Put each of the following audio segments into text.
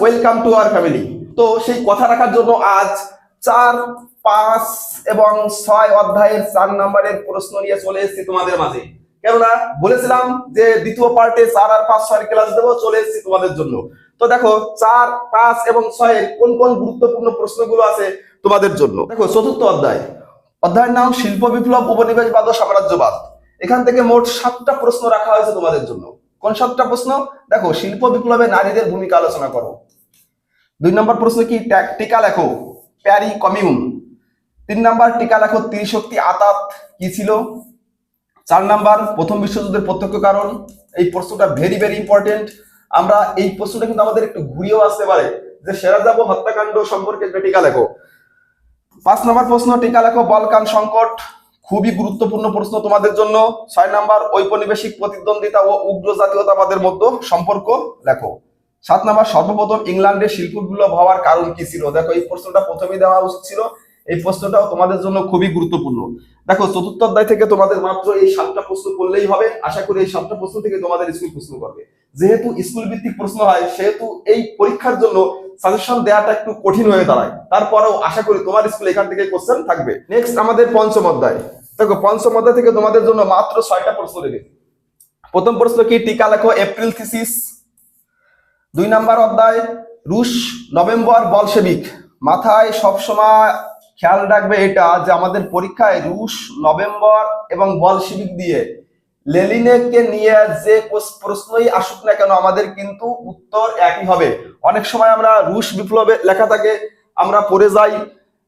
Welcome to our family তো সেই কথা রাখার জন্য আজ চার, পাঁচ এবং ছয় অধ্যায়ের চার নম্বরের প্রশ্ন নিয়ে চলে এসেছি তোমাদের মাঝে। কেননা বলেছিলাম যে দ্বিতীয় পার্টে চার আর পাঁচ ছয়ের ক্লাস দেবো, চলে এসেছি তোমাদের জন্য। তো দেখো, চার, পাঁচ এবং ছয়ের কোন কোন গুরুত্বপূর্ণ প্রশ্নগুলো আছে তোমাদের জন্য? দেখো, চতুর্থ অধ্যায়। অধ্যায়ের নাম শিল্প বিপ্লব উপনিবেশবাদ ও সাম্রাজ্যবাদ। এখান থেকে মোট সাতটা প্রশ্ন রাখা হয়েছে তোমাদের জন্য। কোন সাতটা প্রশ্ন? দেখো, শিল্প বিপ্লবে নারীদের ভূমিকা আলোচনা করো। দুই নম্বর প্রশ্ন কি টিকা লেখো, প্যারি কমিউন। তিন নাম্বার টিকা লেখো ত্রিশক্তি আতাত কি ছিল? চার নাম্বার, প্রথম বিশ্বযুদ্ধের প্রত্যক্ষ কারণ। এই প্রশ্নটা ভেরি ভেরি ইম্পর্টেন্ট আমরা এই প্রশ্নটা কিন্তু আমাদের একটু ঘুরিয়েও আসতে পারে, যে সেরা যাব হত্যাকাণ্ড সম্পর্কে একটা টিকা লেখো। পাঁচ নম্বর প্রশ্ন, টিকা লেখো, বলকান সংকট, খুবই গুরুত্বপূর্ণ প্রশ্ন তোমাদের জন্য। ছয় নাম্বার, ঔপনিবেশিক প্রতিদ্বন্দ্বিতা ও উগ্র জাতীয়তাবাদের মধ্যে সম্পর্ক লেখো। সাত নাম্বার, সর্বপ্রথম ইংল্যান্ডে শিল্প বিপ্লব হওয়ার কারণ কি ছিল? দেখো, এই প্রশ্নটা প্রথমেই দেওয়া উচিত ছিল। এই প্রশ্নটাও তোমাদের জন্য খুবই গুরুত্বপূর্ণ। দেখো, চতুর্থ অধ্যায় থেকে তোমাদের মাত্র এই সাতটা প্রশ্ন করলেই হবে। আশা করি এই সাতটা প্রশ্ন থেকে তোমাদের স্কুল প্রশ্ন করবে। যেহেতু স্কুল ভিত্তিক প্রশ্ন হয়, সেহেতু এই পরীক্ষার জন্য সাজেশন দেওয়াটা একটু কঠিন হয়ে দাঁড়ায়। তারপরেও আশা করি তোমার স্কুলে এখান থেকে কোশ্চেন থাকবে। নেক্সট আমাদের পঞ্চম অধ্যায়। দেখো, পঞ্চম অধ্যায় থেকে তোমাদের জন্য মাত্র ছয়টা প্রশ্ন রেখেছি প্রথম প্রশ্ন কি? টিকা লেখো এপ্রিল থিসিস দুই নাম্বার অধ্যায়, রুশ নভেম্বর বলশেবিক মাথায় সবসময় খেয়াল রাখবে এটা যে আমাদের পরীক্ষায় রুশ নভেম্বর এবং বলশেবিক দিয়ে লেলিনেকে নিয়ে যে প্রশ্নই আসুক না কেন, আমাদের কিন্তু উত্তর একই হবে। অনেক সময় আমরা রুশ বিপ্লবে লেখা থাকে, আমরা পড়ে যাই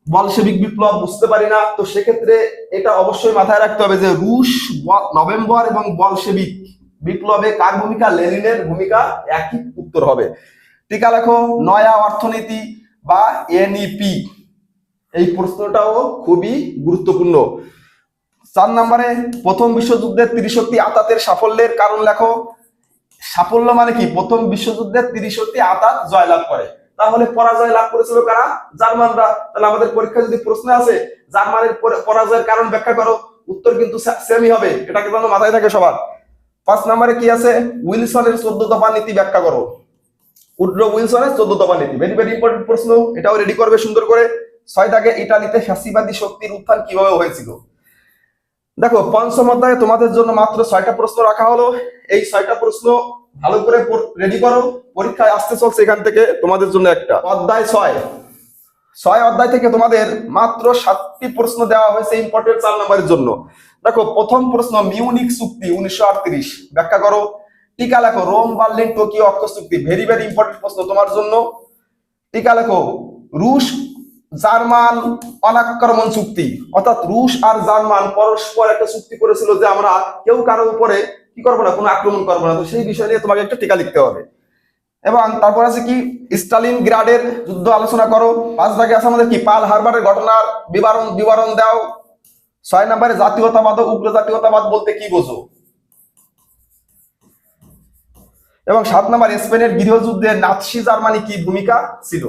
বলশেবিক বিপ্লব বুঝতে পারি না। তো সেক্ষেত্রে এটা অবশ্যই মাথায় রাখতে হবে যে রুশ নভেম্বর এবং বলশেবিক বিপ্লবে কার ভূমিকা? লেনিনের ভূমিকা একই উত্তর হবে। টিকা লেখো, নয়া অর্থনীতি বা এনইপি। এই প্রশ্নটাও খুবই গুরুত্বপূর্ণ। চার নম্বরে, প্রথম বিশ্বযুদ্ধের ত্রিশক্তি আতাতের সাফল্যের কারণ লেখো। সাফল্য মানে কি? প্রথম বিশ্বযুদ্ধের ত্রিশক্তি আতাত জয়লাভ করে। তাহলে পরাজয় লাভ করেছিল কারা? জার্মানরা। তাহলে আমাদের পরীক্ষা যদি প্রশ্ন আছে জার্মানের পরাজয়ের কারণ ব্যাখ্যা করো। উত্তর কিন্তু সেমই হবে। এটাকে যেন মাথায় থাকে সবার? পাঁচ নম্বরে কি আছে? উইলসনের চোদ্দ দফা নীতি ব্যাখ্যা করো। উড্রো উইলসনের চোদ্দ দফা নীতি। ভেরি ভেরি ইম্পর্টেন্ট প্রশ্ন। এটাও রেডি করবে সুন্দর করে। ছয় দাগে ইটালিতে ফ্যাসিবাদী শক্তির উত্থান কীভাবে হয়েছিল? দেখো, পঞ্চম অধ্যায়ে তোমাদের জন্য মাত্র ছয়টা প্রশ্ন রাখা হলো। এই ছয়টা প্রশ্ন ভালো করে রেডি করো। পরীক্ষায় আসতে চলছে এখান থেকে। তোমাদের জন্য একটা। অধ্যায় ছয়। ছয় অধ্যায় থেকে তোমাদের মাত্র সাতটি প্রশ্ন দেওয়া হয়েছে ইম্পর্টেন্ট চার নম্বরের জন্য। দেখো, প্রথম প্রশ্ন, মিউনিক চুক্তি, উনিশশো আটত্রিশ। ব্যাখ্যা করো। টিকা লেখো, রোম, বার্লিন, টোকিও অক্ষ চুক্তি। ভেরি ভেরি ইম্পর্টেন্ট প্রশ্ন তোমার জন্য। টিকা লেখো, রুশ, জার্মান অনাক্রমণ চুক্তি। অর্থাৎ রুশ আর জার্মান পরস্পর একটা চুক্তি করেছিল যে আমরা কেউ কারও উপরে কি করব না, কোনো আক্রমণ করব না। তো সেই বিষয় নিয়ে তোমাকে একটা টিকা লিখতে হবে। এবং তারপর আছে কি? স্টালিন গ্রাডের যুদ্ধ আলোচনা করো। পাঁচ দাগে আছে আমাদের কি? পাল হারবারের ঘটনার বিবরণ বিবরণ দাও। ছয় নম্বরে জাতীয়তাবাদ ও উগ্র জাতীয়তাবাদ বলতে কি বোঝো? এবং সাত নম্বর, স্পেনের গৃহযুদ্ধে নাৎসি জার্মানি কি ভূমিকা ছিল?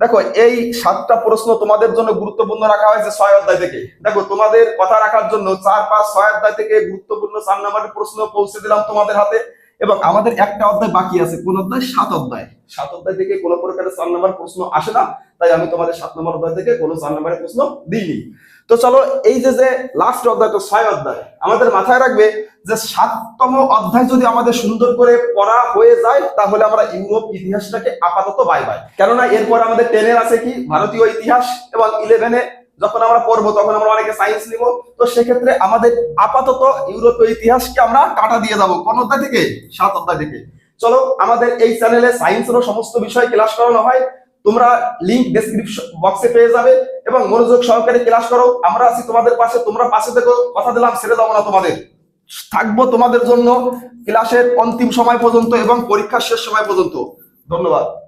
দেখো, এই সাতটা প্রশ্ন তোমাদের জন্য গুরুত্বপূর্ণ রাখা হয়েছে ছয় অধ্যায় থেকে। দেখো, তোমাদের কথা রাখার জন্য চার, পাঁচ, ছয় অধ্যায় থেকে গুরুত্বপূর্ণ চার নম্বরের প্রশ্ন পৌঁছে দিলাম তোমাদের হাতে। এবং আমাদের একটা অধ্যায় বাকি আছে, কোন অধ্যায়? সাত অধ্যায়। সাত অধ্যায় থেকে কোনো প্রকারের চার নম্বর প্রশ্ন আসে না, তাই আমি তোমাদের সাত নম্বর অধ্যায় থেকে কোনো চার নম্বরের প্রশ্ন দিইনি। তো চলো, এই যে যে লাস্ট অধ্যায়, তো ছয় অধ্যায়, আমাদের মাথায় রাখবে যে সাততম অধ্যায় যদি আমাদের সুন্দর করে পড়া হয়ে যায়, তাহলে আমরা ইউরোপ ইতিহাসটাকে আপাতত বাই বাই কেননা এরপর আমাদের টেনের আছে কি? ভারতীয় ইতিহাস এবং ইলেভেনে যখন আমরা পড়ব, তখন আমরা অনেকে সায়েন্স নিব। তো সেক্ষেত্রে আমাদের আপাতত ইউরোপীয় ইতিহাসকে আমরা কাটা দিয়ে যাব। কোন অধ্যায় থেকে? সাত অধ্যায় থেকে। চলো, আমাদের এই চ্যানেলে সায়েন্সেরও সমস্ত বিষয় ক্লাস করানো হয়। তোমরা লিংক ডেসক্রিপশন বক্সে পেয়ে যাবে এবং মনোযোগ সহকারে ক্লাস করো। আমরা আছি তোমাদের পাশে। তোমরা পাশে থেকো। কথা দিলাম, ছেড়ে দেবো না তোমাদের। থাকব তোমাদের জন্য ক্লাসের অন্তিম সময় পর্যন্ত এবং পরীক্ষার শেষ সময় পর্যন্ত। ধন্যবাদ।